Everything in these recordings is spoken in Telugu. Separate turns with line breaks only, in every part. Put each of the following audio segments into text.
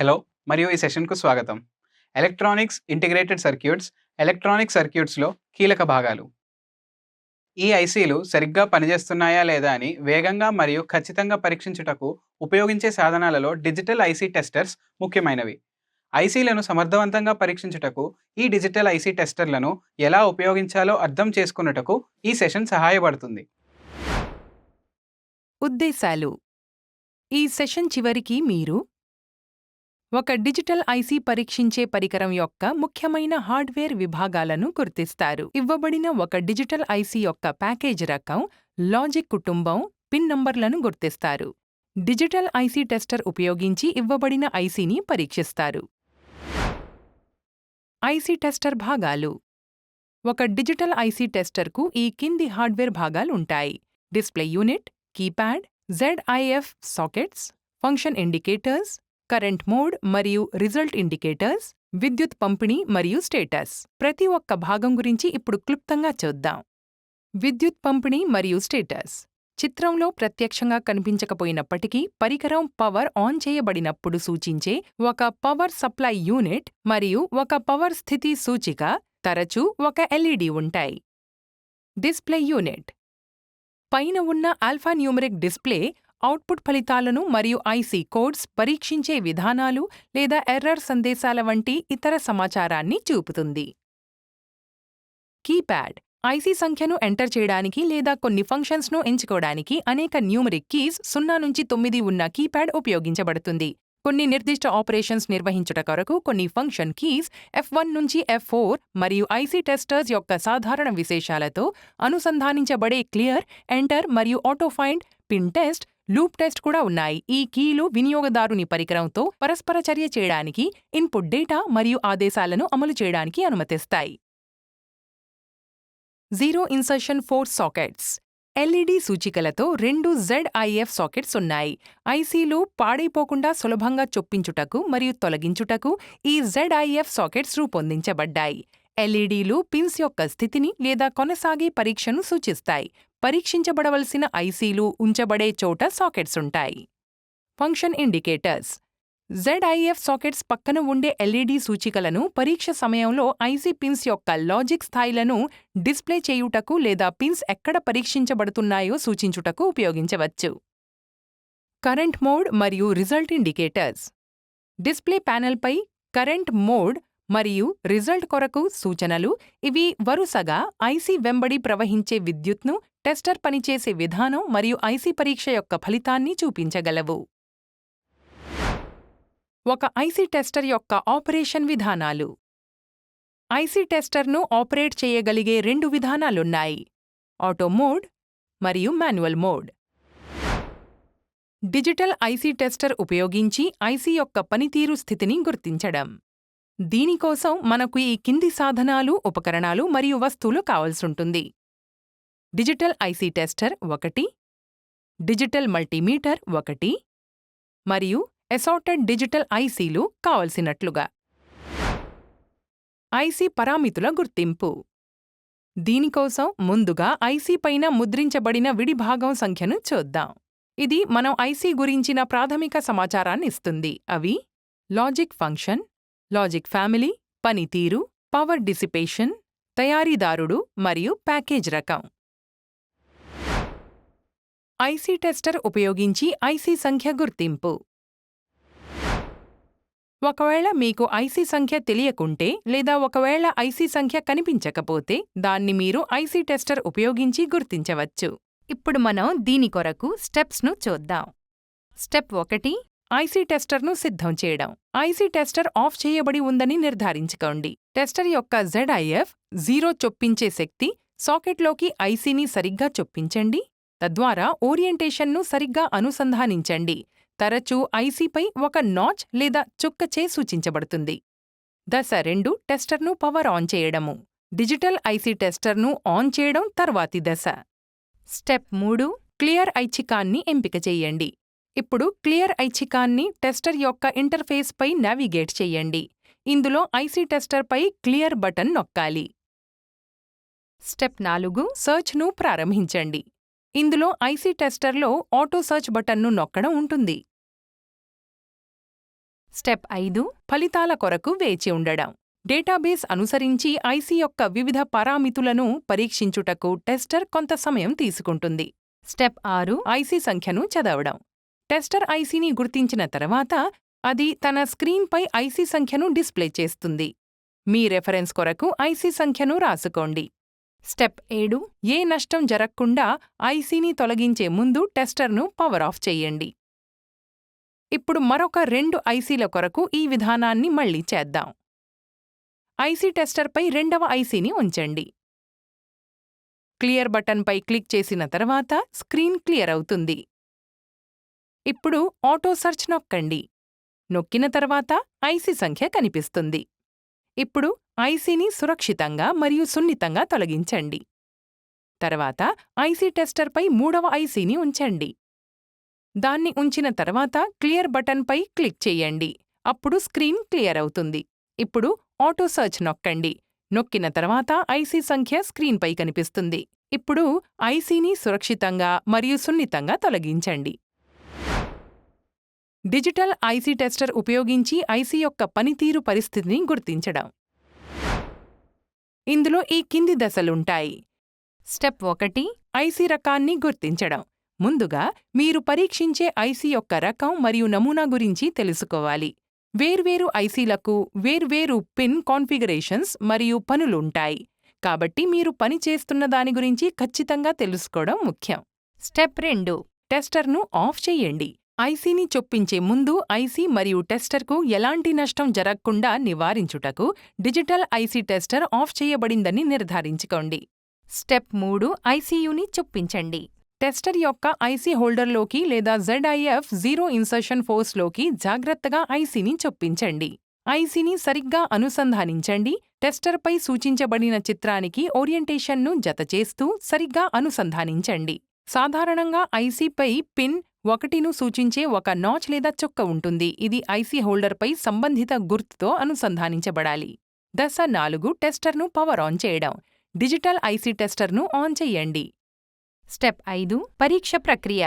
హలో మరియు ఈ సెషన్కు స్వాగతం. ఎలక్ట్రానిక్స్ ఇంటిగ్రేటెడ్ సర్క్యూట్స్ ఎలక్ట్రానిక్ సర్క్యూట్స్లో కీలక భాగాలు. ఈ ఐసీలు సరిగ్గా పనిచేస్తున్నాయా లేదా అని వేగంగా మరియు ఖచ్చితంగా పరీక్షించుటకు ఉపయోగించే సాధనాలలో డిజిటల్ ఐసీ టెస్టర్స్ ముఖ్యమైనవి. ఐసీలను సమర్థవంతంగా పరీక్షించుటకు ఈ డిజిటల్ ఐసీ టెస్టర్లను ఎలా ఉపయోగించాలో అర్థం చేసుకున్నటకు ఈ సెషన్ సహాయపడుతుంది.
ఉద్దేశాలు. ఈ సెషన్ చివరికి మీరు ఒక డిజిటల్ ఐసీ పరీక్షించే పరికరం యొక్క ముఖ్యమైన హార్డ్వేర్ విభాగాలను గుర్తిస్తారు. ఇవ్వబడిన ఒక డిజిటల్ ఐసీ యొక్క ప్యాకేజ్ రకం లాజిక్ కుటుంబం పిన్ నంబర్లను గుర్తిస్తారు. డిజిటల్ ఐసీ టెస్టర్ ఉపయోగించి ఇవ్వబడిన ఐసీని పరీక్షిస్తారు. ఐసీ టెస్టర్ భాగాలు. ఒక డిజిటల్ ఐసీ టెస్టర్కు ఈ కింది hardware భాగాలుంటాయి display unit keypad ZIF sockets function indicators current mode మరియు రిజల్ట్ ఇండికేటర్స్ విద్యుత్ పంపిణీ మరియు స్టేటస్. ప్రతి ఒక్క భాగం గురించి ఇప్పుడు క్లుప్తంగా చూద్దాం. విద్యుత్ పంపిణీ మరియు స్టేటస్. చిత్రంలో ప్రత్యక్షంగా కనిపించకపోయినప్పటికీ పరికరం పవర్ ఆన్ చేయబడినప్పుడు సూచించే ఒక పవర్ సప్లై యూనిట్ మరియు ఒక పవర్ స్థితి సూచిక తరచూ ఒక ఎల్ఈడి ఉంటాయి. Display unit. పైన ఉన్న ఆల్ఫాన్యూమరిక్ డిస్ప్లే అవుట్పుట్ ఫలితాలను మరియు ఐసీ కోడ్స్ పరీక్షించే విధానాలు లేదా ఎర్రర్ సందేశాల వంటి ఇతర సమాచారాన్ని చూపుతుంది. కీప్యాడ్ ఐసీ సంఖ్యను ఎంటర్ చేయడానికి లేదా కొన్ని ఫంక్షన్స్ను ఎంచుకోవడానికి అనేక న్యూమరిక్ కీస్ సున్నా నుంచి తొమ్మిది ఉన్న కీప్యాడ్ ఉపయోగించబడుతుంది. కొన్ని నిర్దిష్ట ఆపరేషన్స్ నిర్వహించుట కొరకు కొన్ని ఫంక్షన్ కీస్ ఎఫ్ వన్ నుంచి ఎఫ్ ఫోర్ మరియు ఐసీ టెస్టర్స్ యొక్క సాధారణ విశేషాలతో అనుసంధానించబడే క్లియర్ ఎంటర్ మరియు auto find pin test loop test కూడా ఉన్నాయి. ఈ కీలు వినియోగదారుని పరికరంతో పరస్పర చర్య చేయడానికి ఇన్పుట్ డేటా మరియు ఆదేశాలను అమలు చేయడానికి అనుమతిస్తాయి. Zero insertion force sockets. LED సూచికలతో రెండు జెడ్ఐఎఫ్ సాకెట్స్ ఉన్నాయి. ఐసీలు పాడైపోకుండా సులభంగా చొప్పించుటకు మరియు తొలగించుటకు ఈ జెడ్ఐఎఫ్ సాకెట్స్ రూపొందించబడ్డాయి. ఎల్ఈడీలు పిన్స్ యొక్క స్థితిని లేదా కొనసాగే పరీక్షను సూచిస్తాయి. పరీక్షించబడవలసిన ఐసీలు ఉంచబడే చోట సాకెట్స్ ఉంటాయి. Function indicators. జెడ్ఐఎఫ్ సాకెట్స్ పక్కన ఉండే ఎల్ఈడి సూచికలను పరీక్ష సమయంలో ఐసీ పిన్స్ యొక్క లాజిక్ స్థాయిలను డిస్ప్లే చేయుటకు లేదా పిన్స్ ఎక్కడ పరీక్షించబడుతున్నాయో సూచించుటకు ఉపయోగించవచ్చు. కరెంట్ మోడ్ మరియు రిజల్ట్ ఇండికేటర్స్. డిస్ప్లే ప్యానెల్పై కరెంట్ మోడ్ మరియు రిజల్ట్ కొరకు సూచనలు ఇవి వరుసగా ఐసీ వెంబడి ప్రవహించే విద్యుత్ను టెస్టర్ పనిచేసే విధానం మరియు ఐసీ పరీక్ష యొక్క ఫలితాన్ని చూపించగలవు. ఒక ఐసీ టెస్టర్ యొక్క ఆపరేషన్ విధానాలు. ఐసీ టెస్టర్ను ఆపరేట్ చేయగలిగే రెండు విధానాలున్నాయి. ఆటో మోడ్ మరియు manual mode. Digital IC tester ఉపయోగించి ఐసీ యొక్క పనితీరు స్థితిని గుర్తించడం. దీనికోసం మనకు ఈ కింది సాధనాలు ఉపకరణాలు మరియు వస్తువులు కావలసుంటుంది. డిజిటల్ ఐసీ టెస్టర్ ఒకటి డిజిటల్ మల్టీమీటర్ ఒకటి మరియు అసార్టెడ్ డిజిటల్ ఐసీలు కావలసినట్లుగా. ఐసీ పరామితుల గుర్తింపు. దీనికోసం ముందుగా ఐసీ పైన ముద్రించబడిన విడిభాగం సంఖ్యను చూద్దాం. ఇది మనం ఐసీ గురించిన ప్రాథమిక సమాచారాన్ని ఇస్తుంది అవి లాజిక్ ఫంక్షన్ లాజిక్ ఫ్యామిలీ పనితీరు పవర్ డిసిపేషన్ తయారీదారుడు మరియు ప్యాకేజ్ రకం. ఐసీ టెస్టర్ ఉపయోగించి ఐసీ సంఖ్య గుర్తింపు. ఒకవేళ మీకు ఐసీ సంఖ్య తెలియకుంటే లేదా ఒకవేళ ఐసీ సంఖ్య కనిపించకపోతే దాన్ని మీరు ఐసీ టెస్టర్ ఉపయోగించి గుర్తించవచ్చు. ఇప్పుడు మనం దీని కొరకు స్టెప్స్ను చూద్దాం. స్టెప్ ఒకటి ఐసీ టెస్టర్ను సిద్ధం చేయడం. ఐసీ టెస్టర్ ఆఫ్ చేయబడి ఉందని నిర్ధారించుకోండి. టెస్టర్ యొక్క జెడ్ఐఎఫ్ జీరో చొప్పించే శక్తి సాకెట్లోకి ఐసీని సరిగ్గా చొప్పించండి. తద్వారా ఓరియంటేషన్ను సరిగ్గా అనుసంధానించండి. తరచూ ఐసీపై ఒక నాచ్ లేదా చుక్కచే సూచించబడుతుంది. దశ రెండు టెస్టర్ను పవర్ ఆన్ చేయడము. డిజిటల్ ఐసీ టెస్టర్ను ఆన్ చేయడం తర్వాతి దశ. స్టెప్ మూడు క్లియర్ ఐచ్ఛికాన్ని ఎంపిక చెయ్యండి ఇప్పుడు క్లియర్ ఐచ్ఛికాన్ని టెస్టర్ యొక్క ఇంటర్ఫేస్పై నావిగేట్ చేయండి. ఇందులో ఐసీ టెస్టర్పై క్లియర్ బటన్ నొక్కాలి. స్టెప్ నాలుగు సర్చ్ను ప్రారంభించండి. ఇందులో ఐసీ టెస్టర్లో ఆటో సర్చ్ బటన్ను నొక్కడం ఉంటుంది. స్టెప్ ఐదు ఫలితాల కొరకు వేచి ఉండడం. డేటాబేస్ అనుసరించి ఐసీ యొక్క వివిధ పారామితులను పరీక్షించుటకు టెస్టర్ కొంత సమయం తీసుకుంటుంది. స్టెప్ ఆరు ఐసీ సంఖ్యను చదవడం. టెస్టర్ ఐసీని గుర్తించిన తర్వాత అది తన స్క్రీన్పై ఐసీ సంఖ్యను డిస్ప్లే చేస్తుంది. మీ రెఫరెన్స్ కొరకు ఐసీ సంఖ్యను రాసుకోండి. స్టెప్ ఏడు ఏ నష్టం జరగకుండా ఐసీని తొలగించే ముందు టెస్టర్ను పవర్ ఆఫ్ చెయ్యండి ఇప్పుడు మరొక రెండు ఐసీల కొరకు ఈ విధానాన్ని మళ్ళీ చేద్దాం. ఐసీ టెస్టర్పై రెండవ ఐసీని ఉంచండి. క్లియర్ బటన్పై క్లిక్ చేసిన తర్వాత స్క్రీన్ క్లియర్ అవుతుంది. ఇప్పుడు ఆటో సర్చ్ నొక్కండి. నొక్కిన తర్వాత ఐసీ సంఖ్య కనిపిస్తుంది. ఇప్పుడు ఐసీని సురక్షితంగా మరియు సున్నితంగా తొలగించండి. తర్వాత ఐసీ టెస్టర్పై మూడవ ఐసీని ఉంచండి. దాన్ని ఉంచిన తర్వాత క్లియర్ బటన్పై క్లిక్ చేయండి. అప్పుడు స్క్రీన్ క్లియర్ అవుతుంది. ఇప్పుడు ఆటో సర్చ్ నొక్కండి. నొక్కిన తర్వాత ఐసీ సంఖ్య స్క్రీన్పై కనిపిస్తుంది. ఇప్పుడు ఐసీని సురక్షితంగా మరియు సున్నితంగా తొలగించండి. డిజిటల్ ఐసీ టెస్టర్ ఉపయోగించి ఐసీ యొక్క పనితీరు పరిస్థితిని గుర్తించడం. ఇందులో ఈ కింది దశలుంటాయి. స్టెప్ ఒకటి ఐసీ రకాన్ని గుర్తించడం. ముందుగా మీరు పరీక్షించే ఐసీ యొక్క రకం మరియు నమూనా గురించి తెలుసుకోవాలి. వేర్వేరు ఐసీలకు వేర్వేరు పిన్ కాన్ఫిగరేషన్స్ మరియు పనులుంటాయి. కాబట్టి మీరు పని చేస్తున్న దాని గురించి ఖచ్చితంగా తెలుసుకోవడం ముఖ్యం. స్టెప్ రెండు టెస్టర్ను ఆఫ్ చెయ్యండి ఐసీని చొప్పించే ముందు ఐసీ మరియు టెస్టర్కు ఎలాంటి నష్టం జరగకుండా నివారించుటకు డిజిటల్ ఐసీ టెస్టర్ ఆఫ్ చేయబడిందని నిర్ధారించుకోండి. స్టెప్ మూడు ఐసీయుని చొప్పించండి. టెస్టర్ యొక్క ఐసీ హోల్డర్లోకి లేదా జెడ్ఐఎఫ్ జీరో ఇన్సర్షన్ ఫోర్స్లోకి జాగ్రత్తగా ఐసీని చొప్పించండి. ఐసీని సరిగ్గా అనుసంధానించండి. టెస్టర్పై సూచించబడిన చిత్రానికి ఓరియంటేషన్ను జతచేస్తూ సరిగ్గా అనుసంధానించండి. సాధారణంగా ఐసీపై పిన్ ఒకటిను సూచించే ఒక నాచ్ లేదా చొక్క ఉంటుంది. ఇది ఐసీ హోల్డర్పై సంబంధిత గుర్తుతో అనుసంధానించబడాలి. దశ నాలుగు టెస్టర్ను పవర్ ఆన్ చేయడం. డిజిటల్ ఐసీ టెస్టర్ను ఆన్ చెయ్యండి స్టెప్ ఐదు పరీక్ష ప్రక్రియ.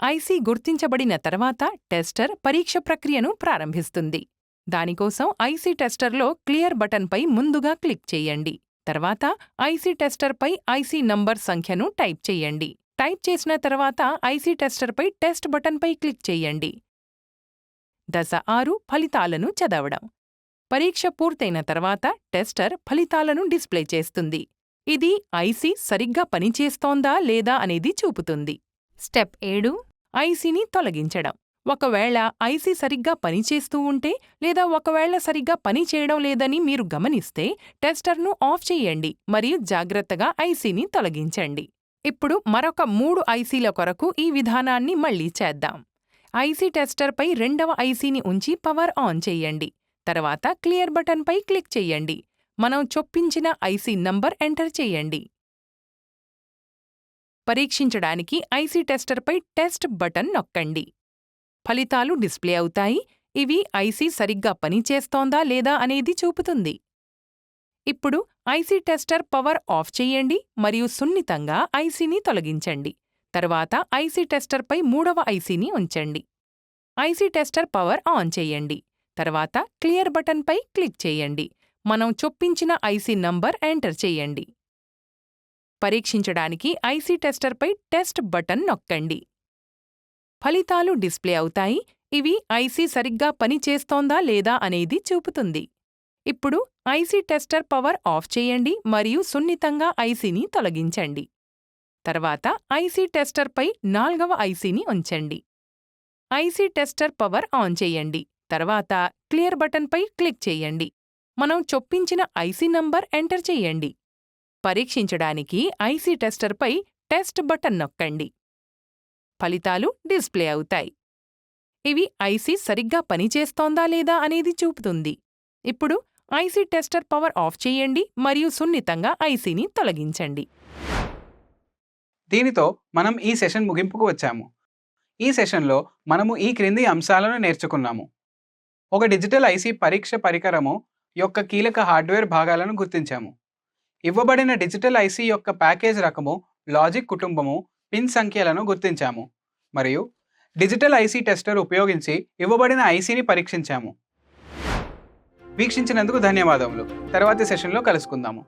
ఐసీ గుర్తించబడిన తర్వాత టెస్టర్ పరీక్ష ప్రక్రియను ప్రారంభిస్తుంది. దానికోసం ఐసీ టెస్టర్లో క్లియర్ బటన్పై ముందుగా క్లిక్ చేయండి. తర్వాత ఐసీ టెస్టర్పై ఐసీ నంబర్ సంఖ్యను టైప్ చేయండి. టైప్ చేసిన తర్వాత ఐసీ టెస్టర్పై టెస్ట్ బటన్పై క్లిక్ చేయండి. దశ ఆరు ఫలితాలను చదవడం. పరీక్ష పూర్తయిన తర్వాత టెస్టర్ ఫలితాలను డిస్ప్లే చేస్తుంది. ఇది ఐసీ సరిగ్గా పనిచేస్తోందా లేదా అనేది చూపుతుంది. స్టెప్ ఏడు. ఐసీని తొలగించడం. ఒకవేళ ఐసీ సరిగ్గా పనిచేస్తూ ఉంటే లేదా ఒకవేళ సరిగ్గా పనిచేయడం లేదని మీరు గమనిస్తే టెస్టర్ను ఆఫ్ చేయండి మరియు జాగ్రత్తగా ఐసీని తొలగించండి. ఇప్పుడు మరొక మూడు ఐసీల కొరకు ఈ విధానాన్ని మళ్ళీ చేద్దాం. ఐసీ టెస్టర్పై రెండవ ఐసీని ఉంచి పవర్ ఆన్ చేయండి. తర్వాత క్లియర్ బటన్పై క్లిక్ చేయండి. మనం చొప్పించిన ఐసీ నంబర్ ఎంటర్ చేయండి. పరీక్షించడానికి ఐసీ టెస్టర్పై టెస్ట్ బటన్ నొక్కండి. ఫలితాలు డిస్ప్లే అవుతాయి. ఇవి ఐసీ సరిగ్గా పనిచేస్తోందా లేదా అనేది చూపుతుంది. ఇప్పుడు ఐసీ టెస్టర్ పవర్ ఆఫ్ చేయండి మరియు సున్నితంగా ఐసీని తొలగించండి. తర్వాత ఐసీ టెస్టర్పై మూడవ ఐసీని ఉంచండి. ఐసీ టెస్టర్ పవర్ ఆన్ చేయండి. తర్వాత క్లియర్ బటన్పై క్లిక్ చేయండి. మనం చొప్పించిన ఐసీ నంబర్ ఎంటర్ చేయండి. పరీక్షించడానికి ఐసీ టెస్టర్పై టెస్ట్ బటన్ నొక్కండి. ఫలితాలు డిస్ప్లే అవుతాయి. ఇవి ఐసీ సరిగ్గా పనిచేస్తోందా లేదా అనేది చూపుతుంది. ఇప్పుడు ఐసీ టెస్టర్ పవర్ ఆఫ్ చేయండి మరియు సున్నితంగా ఐసీని తొలగించండి. తర్వాత ఐసీ టెస్టర్పై నాల్గవ ఐసీని ఉంచండి. ఐసీ టెస్టర్ పవర్ ఆన్ చేయండి. తర్వాత క్లియర్ బటన్పై క్లిక్ చేయండి. మనం చొప్పించిన ఐసీ నంబర్ ఎంటర్ చేయండి. పరీక్షించడానికి ఐసీ టెస్టర్పై టెస్ట్ బటన్ నొక్కండి. ఫలితాలు డిస్ప్లే అవుతాయి. ఇవి ఐసీ సరిగ్గా పనిచేస్తోందా లేదా అనేది చూపుతుంది. ఇప్పుడు ఐసీ టెస్టర్ పవర్ ఆఫ్ చేయండి మరియు సున్నితంగా ఐసీని తొలగించండి.
దీనితో మనం ఈ సెషన్ ముగింపుకు వచ్చాము. ఈ సెషన్లో మనము ఈ క్రింది అంశాలను నేర్చుకున్నాము. ఒక డిజిటల్ ఐసీ పరీక్ష పరికరము యొక్క కీలక హార్డ్వేర్ భాగాలను గుర్తించాము. ఇవ్వబడిన డిజిటల్ ఐసీ యొక్క ప్యాకేజ్ రకము లాజిక్ కుటుంబము పిన్ సంఖ్యలను గుర్తించాము. మరియు డిజిటల్ ఐసీ టెస్టర్ ఉపయోగించి ఇవ్వబడిన ఐసీని పరీక్షించాము. వీక్షించినందుకు ధన్యవాదములు. తర్వాతి సెషన్లో కలుసుకుందాము.